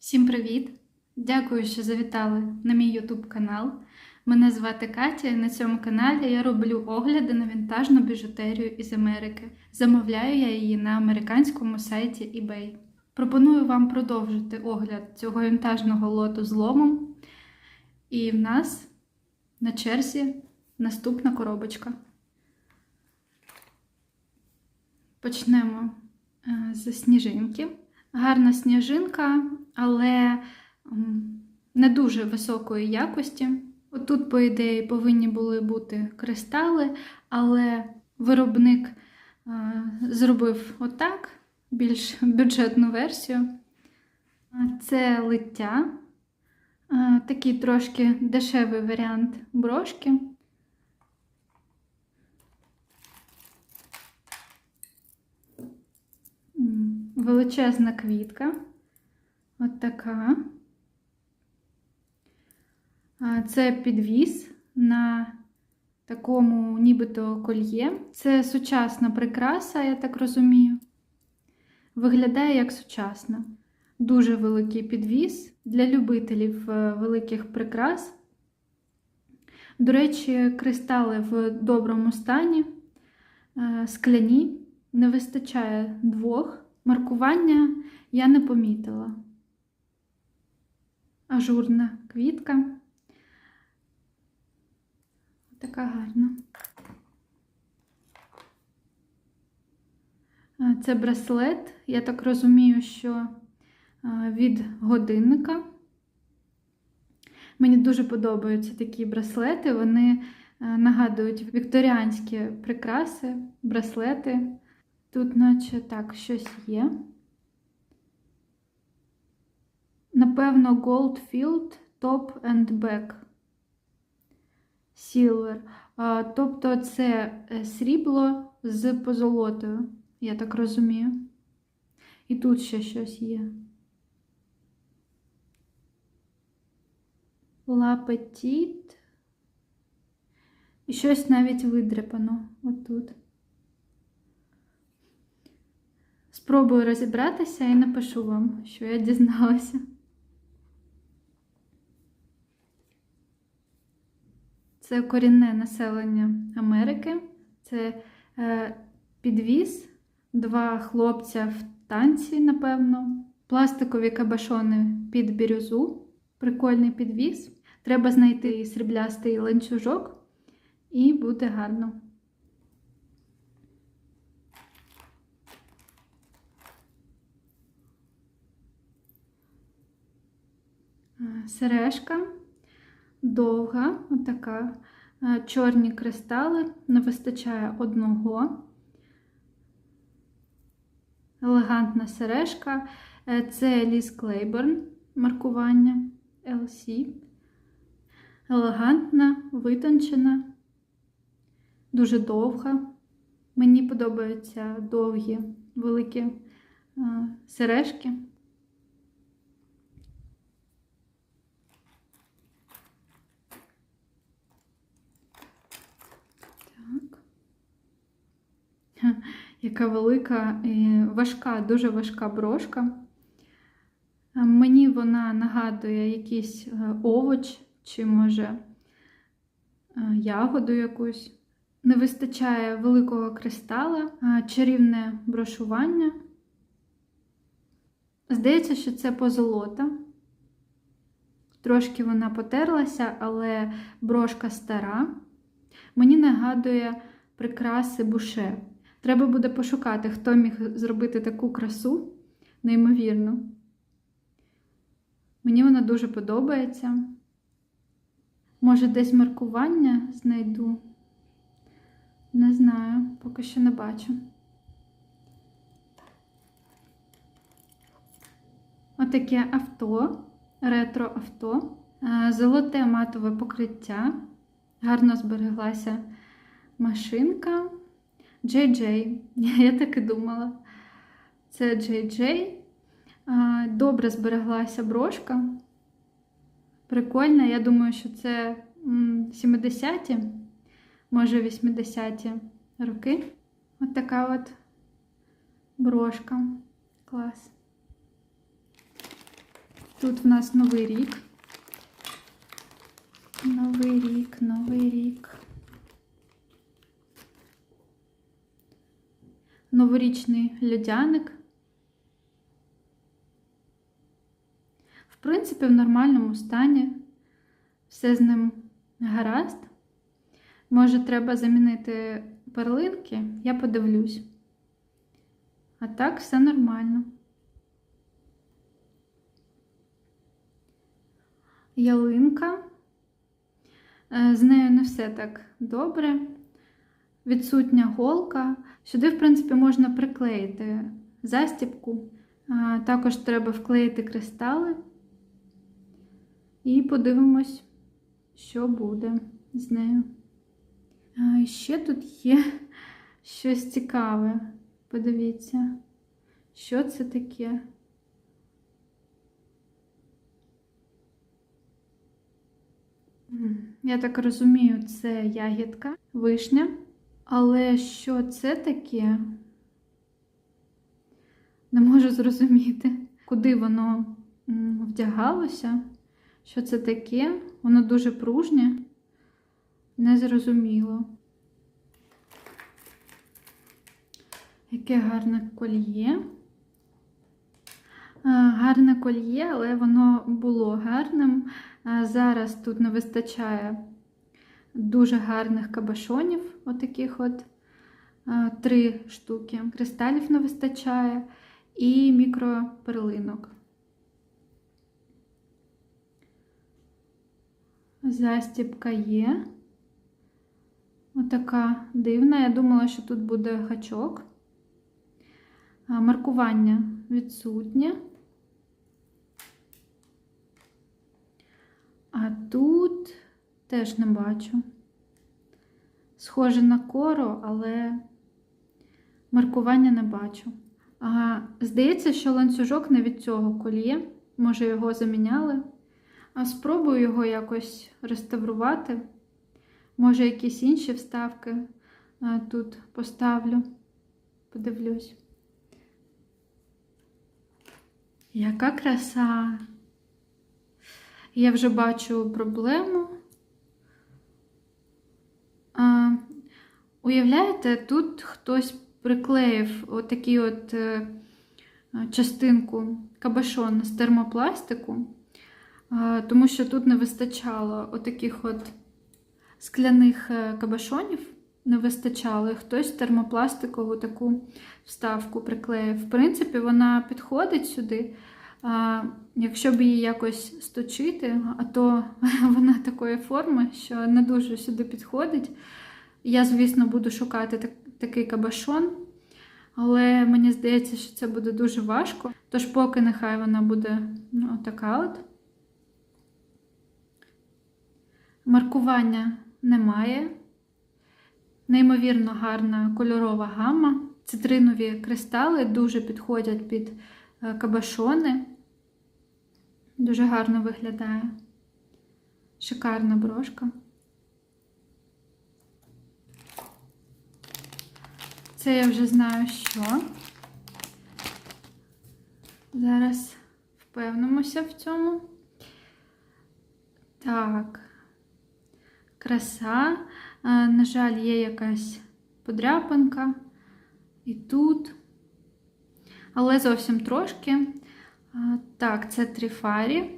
Всім привіт! Дякую, що завітали на мій YouTube канал. Мене звати Катя, і на цьому каналі я роблю огляди на вінтажну біжутерію із Америки. Замовляю я її на американському сайті eBay. Пропоную вам продовжити огляд цього вінтажного лоту з ломом. І в нас на черзі наступна коробочка. Почнемо е, з сніжинки. Гарна сніжинка, але не дуже високої якості. Отут, по ідеї, повинні були бути кристали, але виробник е, зробив отак, більш бюджетну версію. Це лиття, Е, такий трошки дешевий варіант брошки. Величезна квітка. От така. Це підвіс на такому нібито кольє. Це сучасна прикраса, я так розумію. Виглядає як сучасна. Дуже великий підвіс для любителів е, великих прикрас. До речі, кристали в доброму стані, е, скляні, не вистачає двох. Маркування я не помітила. Ажурна квітка. Така гарна. Це браслет. Я так розумію, що від годинника. Мені дуже подобаються такі браслети. Вони нагадують вікторіанські прикраси, браслети. Тут, наче так, щось є. Напевно, Goldfield Top and Back. Silver. Тобто це е, срібло з позолотою, я так розумію. І тут ще щось є. Petite. І щось навіть видряпано отут. Спробую розібратися і напишу вам, що я дізналася. Це корінне населення Америки. Це е, підвіз, два хлопця в танці, напевно, пластикові кабашони під бірюзу, прикольний підвіз. Треба знайти сріблястий ланцюжок, і буде гарно. Е, Сережка довга, отака, Е, чорні кристали, не вистачає одного. Елегантна сережка. Е, Це Ліс Клейборн маркування LC. Елегантна, витончена, дуже довга. Мені подобаються довгі, великі е, сережки. Так. Ха, Яка велика, і важка, дуже важка брошка. Мені вона нагадує якийсь е, овоч чи, може, е, ягоду якусь. Не вистачає великого кристала, чарівне брошування. Здається, що це позолота. Трошки вона потерлася, але брошка стара. Мені нагадує прикраси буше. Треба буде пошукати, хто міг зробити таку красу, неймовірну. Мені вона дуже подобається. Може, десь маркування знайду. Не знаю, поки що не бачу. Отаке авто, ретро-авто, Е, золоте матове покриття. Гарно збереглася машинка. JJ, я так і думала. Це JJ. Е, Добре збереглася брошка. Прикольна, я думаю, що це 70-ті, може 80-ті роки. От така от брошка. Клас. Тут в нас новий рік. Новий рік, новий рік. Новорічний льодяник. В принципі, в нормальному стані. Все з ним гаразд. Може, треба замінити перлинки, я подивлюсь. А так все нормально. Ялинка. Е, З нею не все так добре. Відсутня голка. Сюди, в принципі, можна приклеїти застібку. Також треба вклеїти кристали. І подивимось, що буде з нею. Ще тут є щось цікаве. Подивіться, що це таке? Я так розумію, це ягідка, вишня. Але що це таке? Не можу зрозуміти, куди воно вдягалося, що це таке. Воно дуже пружнє, незрозуміло. Яке гарне кольє. Гарне кольє, але воно було гарним. Зараз тут не вистачає дуже гарних кабашонів, отаких от а, три штуки. Кристалів не вистачає і мікроперлинок. Застібка є. Отака дивна. Я думала, що тут буде гачок. Маркування відсутнє. А тут теж не бачу. Схоже на коро, але маркування не бачу. А, здається, що ланцюжок не від цього коліє. Може, його заміняли. А спробую його якось реставрувати. Може, якісь інші вставки тут поставлю. Подивлюсь. Яка краса! Я вже бачу проблему. А, уявляєте, тут хтось приклеїв отакий от е, частинку кабашон з термопластику, тому що тут не вистачало отаких от скляних е, кабашонів, не вистачало, і хтось термопластикову таку вставку приклеїв. В принципі, вона підходить сюди. Якщо б її якось сточити, а то вона такої форми, що не дуже сюди підходить. Я, звісно, буду шукати так, такий кабашон, але мені здається, що це буде дуже важко. Тож, поки нехай вона буде ну, така от. Маркування немає. Неймовірно гарна кольорова гама. Цитринові кристали дуже підходять під е, кабашони. Дуже гарно виглядає. Шикарна брошка. Це я вже знаю, що. Зараз впевнимося в цьому. Так. Краса. На жаль, є якась подряпинка. І тут. Але зовсім трошки. Так, це тріфарі.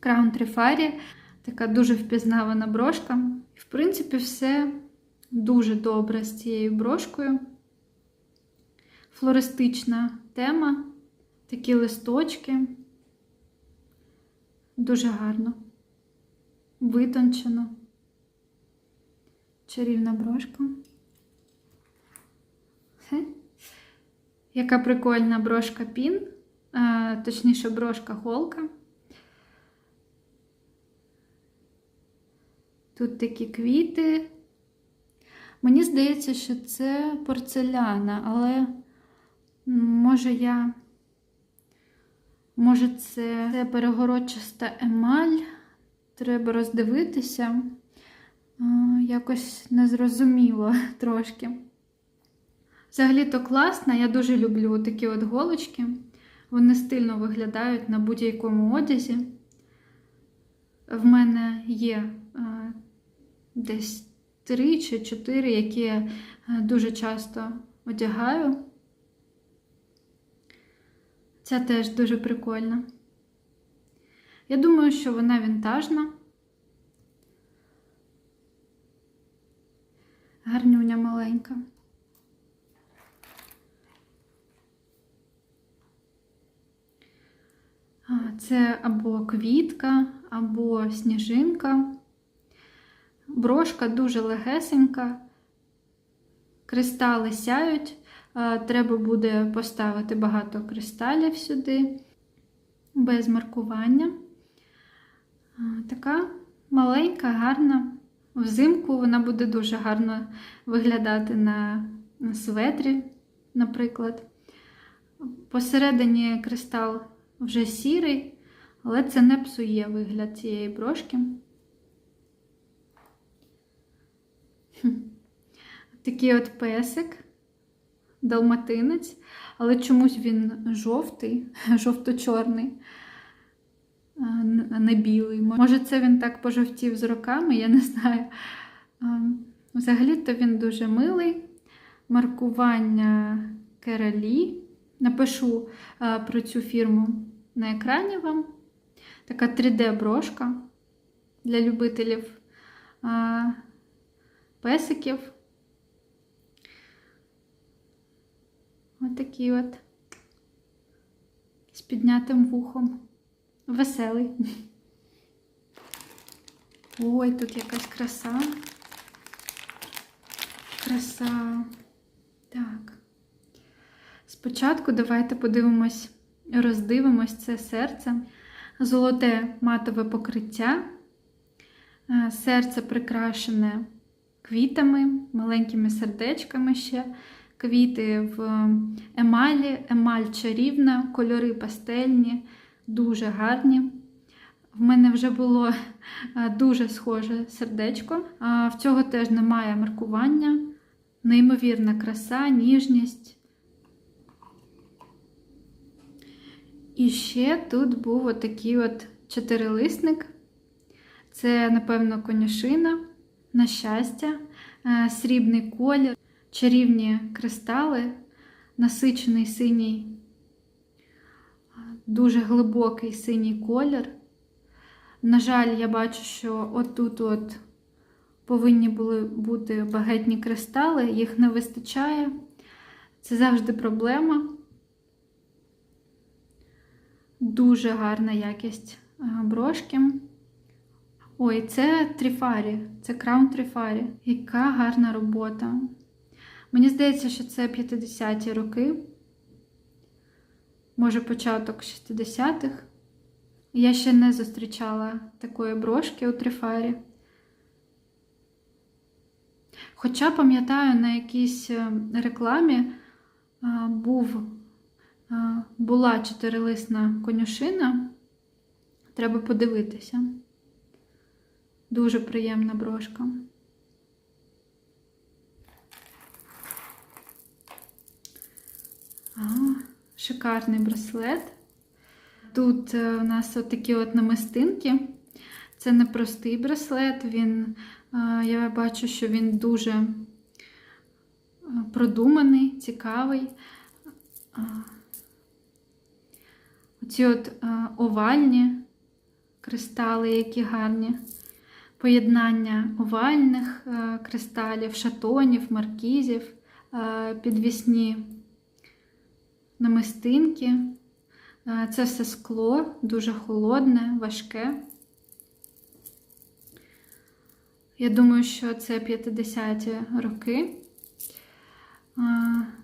Краун тріфарі. Така дуже впізнавана брошка. В принципі, все дуже добре з цією брошкою. Флористична тема, такі листочки. Дуже гарно. Витончено. Чарівна брошка. Хе. Яка прикольна брошка пін, а, точніше, брошка голка. Тут такі квіти. Мені здається, що це порцеляна, але може я. Може, це, це перегородчаста емаль. Треба роздивитися. Якось незрозуміло трошки. Взагалі-то класно, я дуже люблю такі от голочки. Вони стильно виглядають на будь-якому одязі. В мене є е, десь три чи чотири, які я е, дуже часто одягаю. Ця теж дуже прикольна. Я думаю, що вона вінтажна. Гарнюня маленька. Це або квітка, або сніжинка. Брошка дуже легесенька, кристали сяють. Треба буде поставити багато кристалів сюди, без маркування. Така маленька, гарна. Взимку вона буде дуже гарно виглядати на, на светрі, наприклад. Посередині кристал вже сірий, але це не псує вигляд цієї брошки. Такий от песик, далматинець, але чомусь він жовтий, жовто-чорний, не білий. Може, це він так пожовтів з роками, я не знаю. Взагалі-то він дуже милий. Маркування Кералі. Напишу про цю фірму на екрані вам. Така 3D-брошка для любителів песиків. Отакий от, от з піднятим вухом. Веселий. Ой, тут якась краса. Краса. Так. Спочатку давайте подивимось, роздивимось це серце. Золоте матове покриття. Серце прикрашене квітами, маленькими сердечками ще. Квіти в емалі, емаль чарівна, кольори пастельні, дуже гарні. В мене вже було дуже схоже сердечко. В цього теж немає маркування. Неймовірна краса, ніжність. І ще тут був отакий от чотирилисник. Це, напевно, конюшина, на щастя, срібний колір, чарівні кристали, насичений синій, дуже глибокий синій колір. На жаль, я бачу, що отут от повинні були бути багетні кристали, їх не вистачає. Це завжди проблема. Дуже гарна якість брошки. Ой, це тріфарі, це краун тріфарі. Яка гарна робота. Мені здається, що це 50-ті роки, може, початок 60-х. Я ще не зустрічала такої брошки у тріфарі. Хоча, пам'ятаю, на якійсь рекламі був була чотирилисна конюшина. Треба подивитися. Дуже приємна брошка. А, шикарний браслет. Тут е, у нас отакі от намистинки. Це не простий браслет, він, я бачу, що він дуже продуманий, цікавий. Оці от овальні кристали, які гарні. Поєднання овальних кристалів, шатонів, маркізів, підвісні намистинки. Це все скло, дуже холодне, важке. Я думаю, що це 50-ті роки.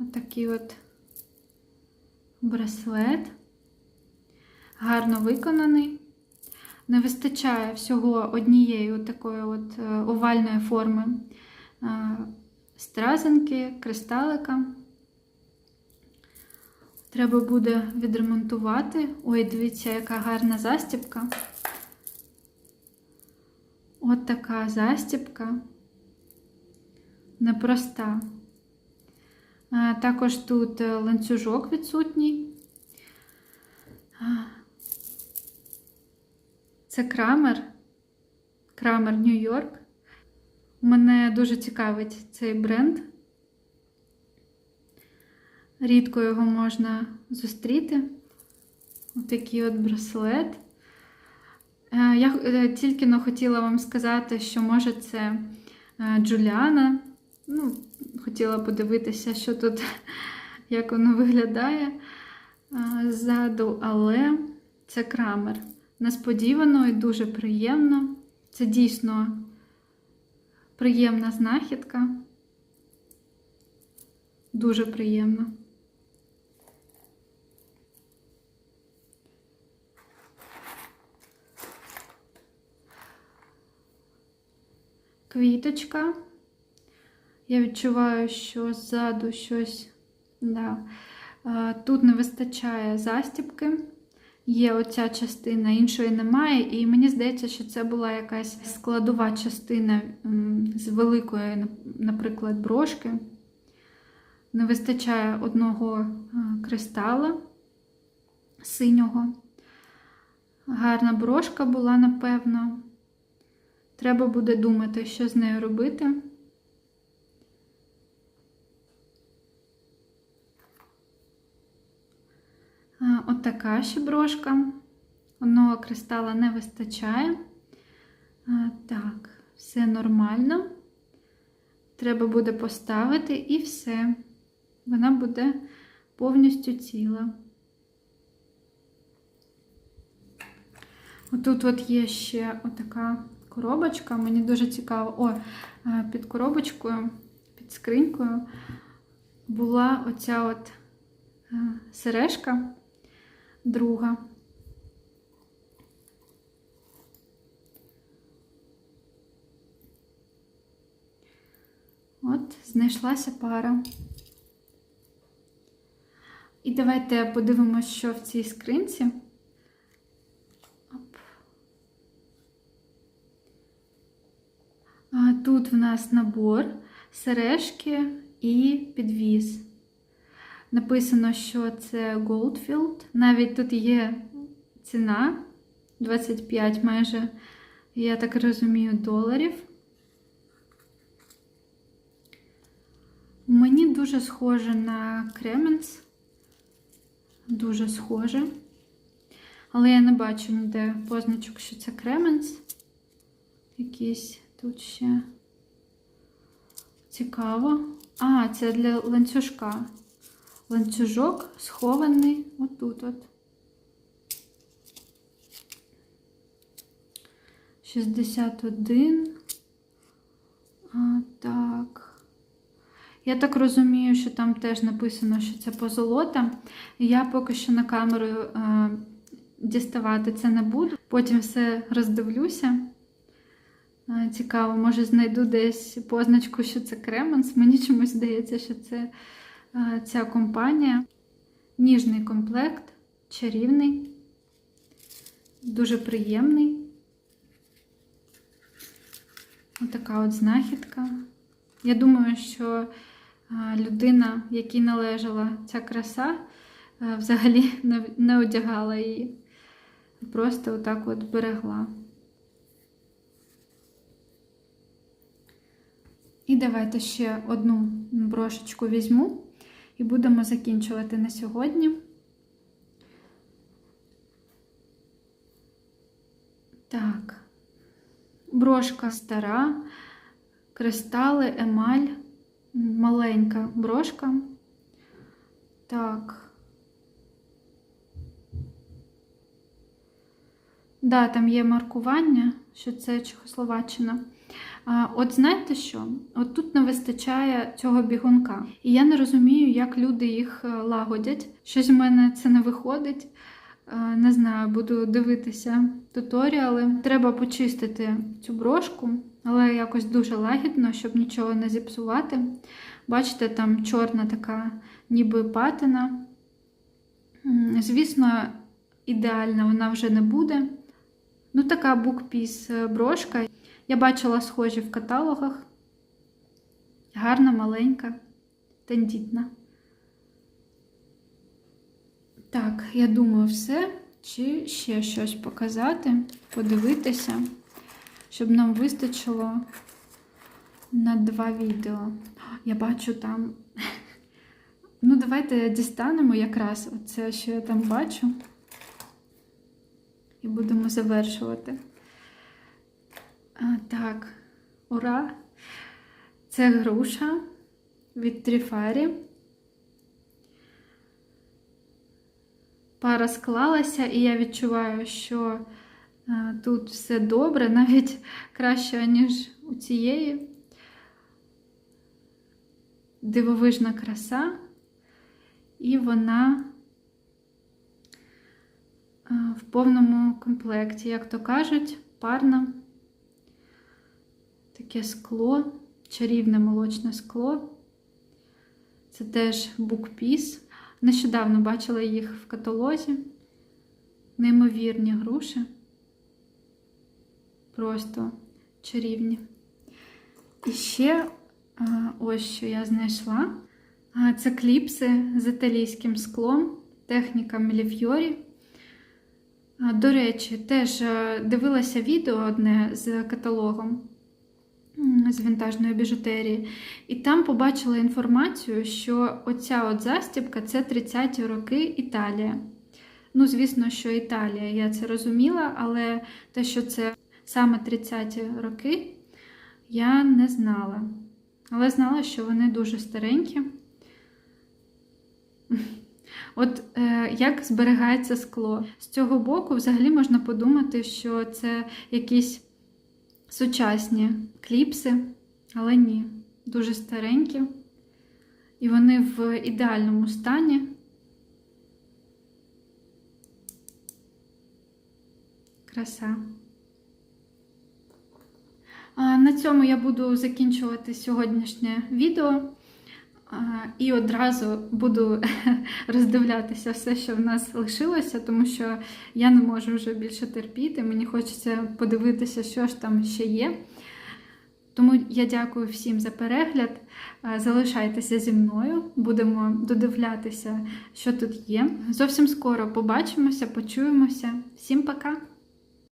Отакий от браслет. Гарно виконаний. Не вистачає всього однієї такої от овальної форми стразинки, кристалика. Треба буде відремонтувати. Ой, дивіться, яка гарна застібка. От така застібка. Непроста. Також тут ланцюжок відсутній. Це Крамер. Крамер Нью-Йорк. Мене дуже цікавить цей бренд. Рідко його можна зустріти. Отакий от браслет. Е, Я е, тільки хотіла вам сказати, що може це е, Джуліана. Ну, хотіла подивитися, що тут, як воно виглядає ззаду, але це крамер. Несподівано і дуже приємно. Це дійсно приємна знахідка. Дуже приємно. Квіточка. Я відчуваю, що ззаду щось. Да. Тут не вистачає застібки. Є оця частина, іншої немає. І мені здається, що це була якась складова частина з великої, наприклад, брошки. Не вистачає одного кристала синього. Гарна брошка була, напевно. Треба буде думати, що з нею робити. А, От така ще брошка. Одного кристала не вистачає. Так, все нормально. Треба буде поставити і все. Вона буде повністю ціла. Отут от є ще отака коробочка. Мені дуже цікаво. О, під коробочкою, під скринькою була оця от сережка друга. От, знайшлася пара. І давайте подивимося, що в цій скринці. Оп. А тут в нас набор, сережки і підвіз. Написано, що це Goldfield. Навіть тут є ціна 25 майже, я так розумію, доларів. Мені дуже схоже на Кременс. Дуже схоже. Але я не бачу ніде позначок, що це Кременс. Якийсь тут ще цікаво. А, це для ланцюжка. Ланцюжок схований отут от. 61. А, так. Я так розумію, що там теж написано, що це позолота. Я поки що на камеру е, діставати це не буду. Потім все роздивлюся. Цікаво, може знайду десь позначку, що це Кременс. Мені чомусь здається, що це ця компанія. Ніжний комплект, чарівний, дуже приємний. Отака от знахідка. Я думаю, що людина, якій належала ця краса, взагалі не одягала її. Просто отак от берегла. І давайте ще одну брошечку візьму і будемо закінчувати на сьогодні. Так, брошка стара, кристали, емаль, маленька брошка. Так. Да, там є маркування, що це Чехословаччина. От знаєте що? От тут не вистачає цього бігунка. І я не розумію, як люди їх е, лагодять. Щось в мене це не виходить. Е, Не знаю, буду дивитися туторіали. Треба почистити цю брошку, але якось дуже лагідно, щоб нічого не зіпсувати. Бачите, там чорна така ніби патина. Звісно, ідеальна вона вже не буде. Ну, така букпіс брошка. Я бачила схожі в каталогах. Гарна, маленька, тендітна. Так, я думаю, все. Чи ще щось показати, подивитися, щоб нам вистачило на два відео. Я бачу там. Ну, давайте дістанемо якраз оце, що я там бачу. І будемо завершувати. Так, ура! Це груша від Тріфарі. Пара склалася, і я відчуваю, що е, тут все добре, навіть краще, ніж у цієї. Дивовижна краса, і вона е, в повному комплекті, як то кажуть, парна. Таке скло, чарівне молочне скло. Це теж букпіс. Нещодавно бачила їх в каталозі. Неймовірні груші. Просто чарівні. І ще ось що я знайшла. Це кліпси з італійським склом, техніка Меліфьорі. До речі, теж дивилася відео одне з каталогом з вінтажної біжутерії. І там побачила інформацію, що оця от застібка це 30-ті роки Італія. Ну, звісно, що Італія, я це розуміла, але те, що це саме 30-ті роки, я не знала. Але знала, що вони дуже старенькі. От е, як зберігається скло. З цього боку, взагалі можна подумати, що це якісь сучасні кліпси, але ні, дуже старенькі. І вони в ідеальному стані. Краса. На цьому я буду закінчувати сьогоднішнє відео. І одразу буду роздивлятися все, що в нас лишилося, тому що я не можу вже більше терпіти. Мені хочеться подивитися, що ж там ще є. Тому я дякую всім за перегляд. Залишайтеся зі мною, будемо додивлятися, що тут є. Зовсім скоро побачимося, почуємося. Всім пока!